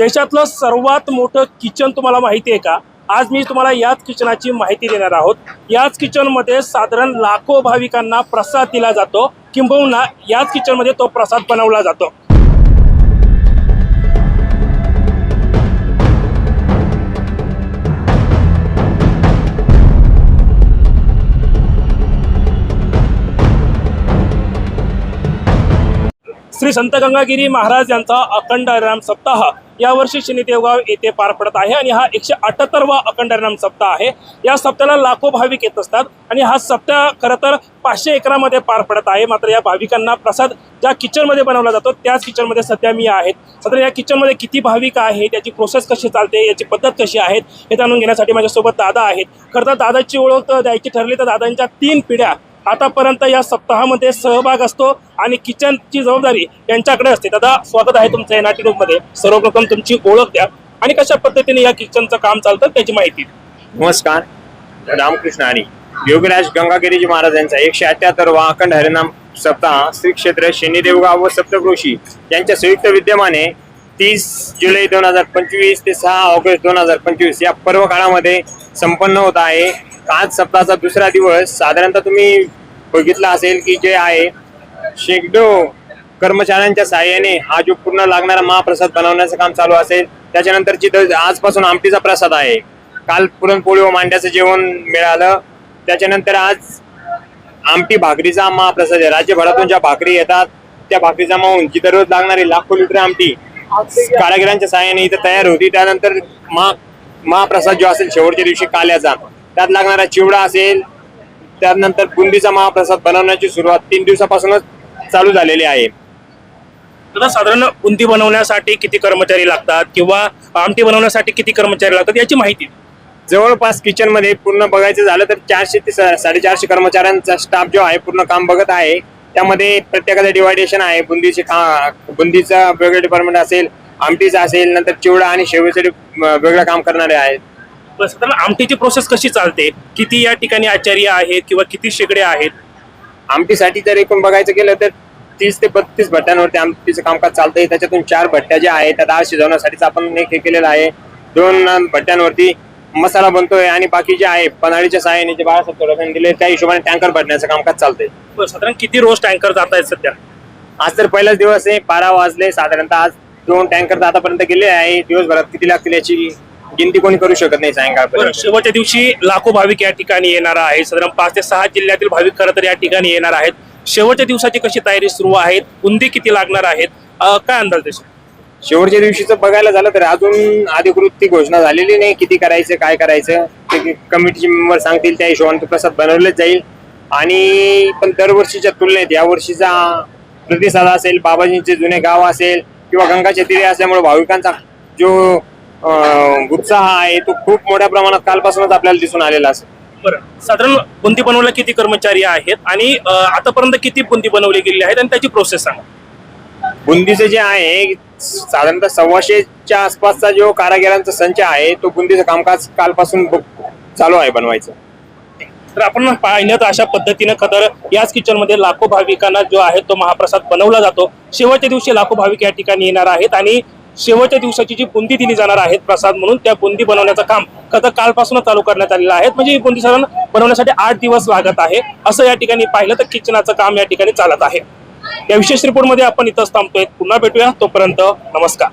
देशातलं सर्वात मोठं किचन तुम्हाला माहिती आहे का? आज मी तुम्हाला याच किचनाची माहिती देणार आहोत. याच किचनमध्ये साधारण लाखो भाविकांना प्रसाद दिला जातो. किंबहुना याच किचनमध्ये तो प्रसाद बनवला जातो. श्री संत गंगागिरी महाराज यांचा अखंड सप्ताह यावर्षी शनी देवगाव येथे पार पडत आहे आणि हा एकशे अठ्याहत्तरवा अखंड सप्ताह आहे. या सप्त्याला लाखो भाविक येत असतात आणि हा सप्ताह खरं तर पाचशे एकरामध्ये पार पडत आहे. मात्र या भाविकांना प्रसाद ज्या किचनमध्ये बनवला जातो त्याच किचनमध्ये सध्या मी आहेत. सध्या या किचनमध्ये किती भाविक आहे त्याची प्रोसेस कशी चालते याची पद्धत कशी आहेत हे जाणून घेण्यासाठी माझ्यासोबत दादा आहेत. खरं तर दादाची ओळख द्यायची ठरली तर दादांच्या तीन पिढ्या आतापर्यंत या सप्ताहामध्ये सहभाग असतो आणि किचनची जबाबदारी यांच्याकडे असते. दादा स्वागत आहे तुमचं या नाट्यरूपमध्ये सर्वप्रथम तुमची ओळख द्या आणि कशा पद्धतीने या किचनचं काम चालतं त्याची माहिती नमस्कार. रामकृष्ण आणि योगराज गंगागिरीजी महाराज यांचा एकशे अठ्याहत्तर अखंड हरिनाम सप्ताह श्री क्षेत्र शनिदेवगाव व सप्तकृषी यांच्या संयुक्त विद्यमाने तीस जुलै दोन हजार पंचवीस ते सहा ऑगस्ट दोन हजार पंचवीस या पर्व काळामध्ये संपन्न होत आहे. आज सप्ताहाचा दुसरा दिवस. साधारणतः तुम्ही बघितला असेल की जे आहे शेकडो कर्मचाऱ्यांच्या सहाय्याने हा जो पूर्ण लागणारा महाप्रसाद बनवण्याचं काम चालू असेल त्याच्यानंतर जिथं आजपासून आमटीचा प्रसाद आहे काल पुरणपोळी व मांड्याचं जेवण मिळालं त्याच्यानंतर आज आमटी भाकरीचा महाप्रसाद आहे. राज्यभरातून ज्या भाकरी येतात त्या भाकरीचा माऊन जी दररोज लागणारी लाखो लिटर आमटी कारागिरांच्या सहाय्याने इथं तयार होती. त्यानंतर महा महाप्रसाद जो असेल शेवटच्या दिवशी काल्याचा त्यात लागणारा चिवडा असेल त्यानंतर बुंदीचा महाप्रसाद बनवण्याची सुरुवात तीन दिवसापासूनच चालू झालेली आहे. दादा साधारण बुंदी बनवण्यासाठी किती कर्मचारी लागतात किंवा आमटी बनवण्यासाठी किती कर्मचारी लागतात याची माहिती. जवळपास किचनमध्ये पूर्ण बघायचं झालं तर चारशे ते साडेचारशे कर्मचाऱ्यांचा स्टाफ जो आहे पूर्ण काम बघत आहे. त्यामध्ये प्रत्येकाचं डिवायडेशन आहे. बुंदीचे खा बुंदीचा वेगळं डिपार्टमेंट असेल आमटीचा असेल नंतर चिवडा आणि शेवचे वेगळं काम करणारे आहेत. साधारण आमटीची प्रोसेस कशी चालते? किती या ठिकाणी आचार्य आहेत किंवा किती शेगडे आहेत? आमटीसाठी जर एकूण बघायचं गेलं तर तीस ते बत्तीस भट्ट्यांवरती आमटीचं कामकाज चालतंय. त्याच्यातून चार भट्ट्या ज्या आहेत त्या डाळ शिजवण्यासाठीच आपण एक हे केलेलं आहे. दोन भट्ट्यांवरती मसाला बनतोय आणि बाकी जे आहे पन्हाळीच्या सहाय्याने जे बाळासाहेब थोरातांनी दिले त्या हिशोबाने टँकर भरण्याचं कामकाज चालतंय. साधारण किती रोज टँकर जात आहेत सध्या? आज तर पहिलाच दिवस आहे बारा वाजले साधारणतः. आज दोन टँकर आतापर्यंत गेले आहे. दिवसभरात किती लागतील याची गिनती कोणी करू शकत नाही बरं सायंकाळपर्यंत शेवटच्या दिवशी लाखो भाविक या ठिकाणी येणार आहे साधारण पाच ते सहा जिल्ह्यातील भाविक खरं तर या ठिकाणी येणार आहेत. शेवटच्या दिवसाची कशी तयारी सुरू आहे बुंदी किती लागणार आहेत? अं, काय अंदाज देशील शेवटच्या दिवशीचं बघायला झालं तर अजून अधिकृत ती घोषणा झालेली नाही. किती करायचं काय करायचं? ते कमिटीचे मेंबर सांगतील त्या हिशोबाने तो प्रसाद बनवलेच जाईल. आणि पण दरवर्षीच्या तुलनेत या वर्षीचा प्रतिसाद असेल बाबाजींचे जुने गाव असेल किंवा गंगाच्या तिरे असल्यामुळे भाविकांचा जो उत्साह आहे तो खूप मोठ्या प्रमाणात कालपासूनच आपल्याला दिसून आलेला असेल बरं. साधारण बुंदी बनवल्या किती कर्मचारी आहेत आणि अं, आतापर्यंत किती बुंदी बनवली गेली आहेत आणि त्याची प्रोसेस सांगा. बुंदीचं जे आहे साधारणतः सव्वाशेच्या आसपासचा जो कारागिरांचा संच आहे तो बुंदीचं कामकाज कालपासून ब- चालू आहे बनवायचं. तर आपण पाहिलं तर अशा पद्धतीनं खतर याच किचनमध्ये लाखो भाविकांना जो आहे तो महाप्रसाद बनवला जातो. शेवटच्या दिवशी लाखो भाविक या ठिकाणी येणार आहेत आणि शेवटच्या दिवसाची जी बुंदी दिली जाणार आहेत प्रसाद म्हणून त्या बुंदी बनवण्याचं काम खतर कालपासून चालू करण्यात आलेलं आहे. म्हणजे ही बुंदी साधारण बनवण्यासाठी आठ दिवस लागत आहे. असं या ठिकाणी पाहिलं तर किचनाचं काम या ठिकाणी चालत आहे. या विशेष रिपोर्टमध्ये आपण इथंच थांबतोय. पुन्हा भेटूया. तोपर्यंत नमस्कार.